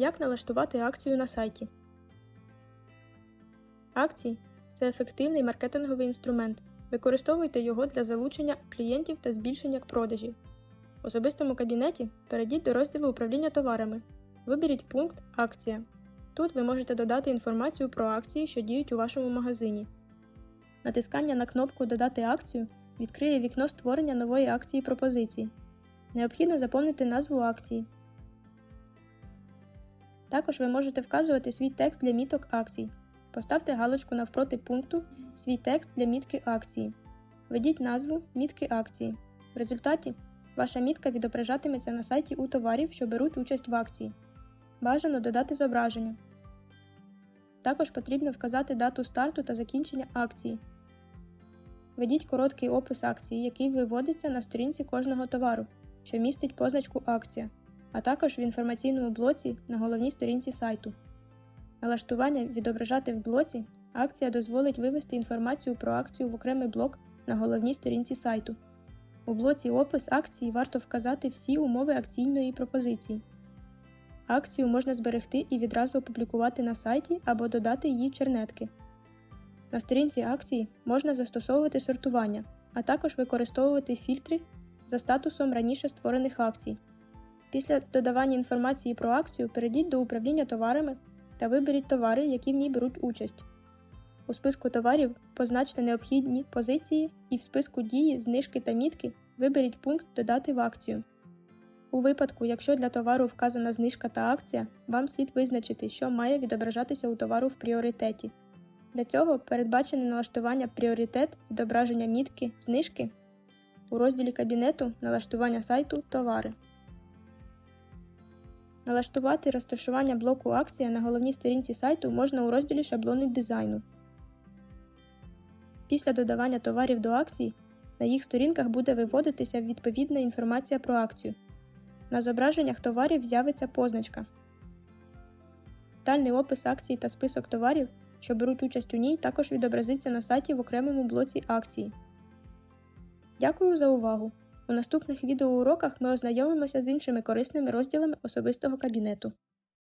Як налаштувати акцію на сайті? Акції це ефективний маркетинговий інструмент. Використовуйте його для залучення клієнтів та збільшення продажів. В особистому кабінеті перейдіть до розділу управління товарами. Виберіть пункт Акція. Тут ви можете додати інформацію про акції, що діють у вашому магазині. Натискання на кнопку Додати акцію відкриє вікно створення нової акції пропозиції. Необхідно заповнити назву акції. Також ви можете вказувати свій текст для міток акцій. Поставте галочку навпроти пункту Свій текст для мітки акції. Введіть назву мітки акції. В результаті ваша мітка відображатиметься на сайті у товарів, що беруть участь в акції. Бажано додати зображення. Також потрібно вказати дату старту та закінчення акції. Введіть короткий опис акції, який виводиться на сторінці кожного товару, що містить позначку Акція, а також в інформаційному блоці на головній сторінці сайту. Налаштування відображати в блоці акція дозволить вивести інформацію про акцію в окремий блок на головній сторінці сайту. У блоці Опис акції варто вказати всі умови акційної пропозиції. Акцію можна зберегти і відразу опублікувати на сайті або додати її в чернетки. На сторінці акції можна застосовувати сортування, а також використовувати фільтри за статусом раніше створених акцій. Після додавання інформації про акцію перейдіть до управління товарами та виберіть товари, які в ній беруть участь. У списку товарів позначте необхідні позиції і в списку дії, знижки та мітки виберіть пункт Додати в акцію. У випадку, якщо для товару вказана знижка та акція, вам слід визначити, що має відображатися у товару в пріоритеті. Для цього передбачене налаштування пріоритет відображення мітки знижки у розділі кабінету налаштування сайту Товари. Налаштувати розташування блоку Акція на головній сторінці сайту можна у розділі Шаблони дизайну. Після додавання товарів до акції на їх сторінках буде виводитися відповідна інформація про акцію. На зображеннях товарів з'явиться позначка. Детальний опис акції та список товарів, що беруть участь у ній, також відобразиться на сайті в окремому блоці акції. Дякую за увагу! У наступних відеоуроках ми ознайомимося з іншими корисними розділами особистого кабінету.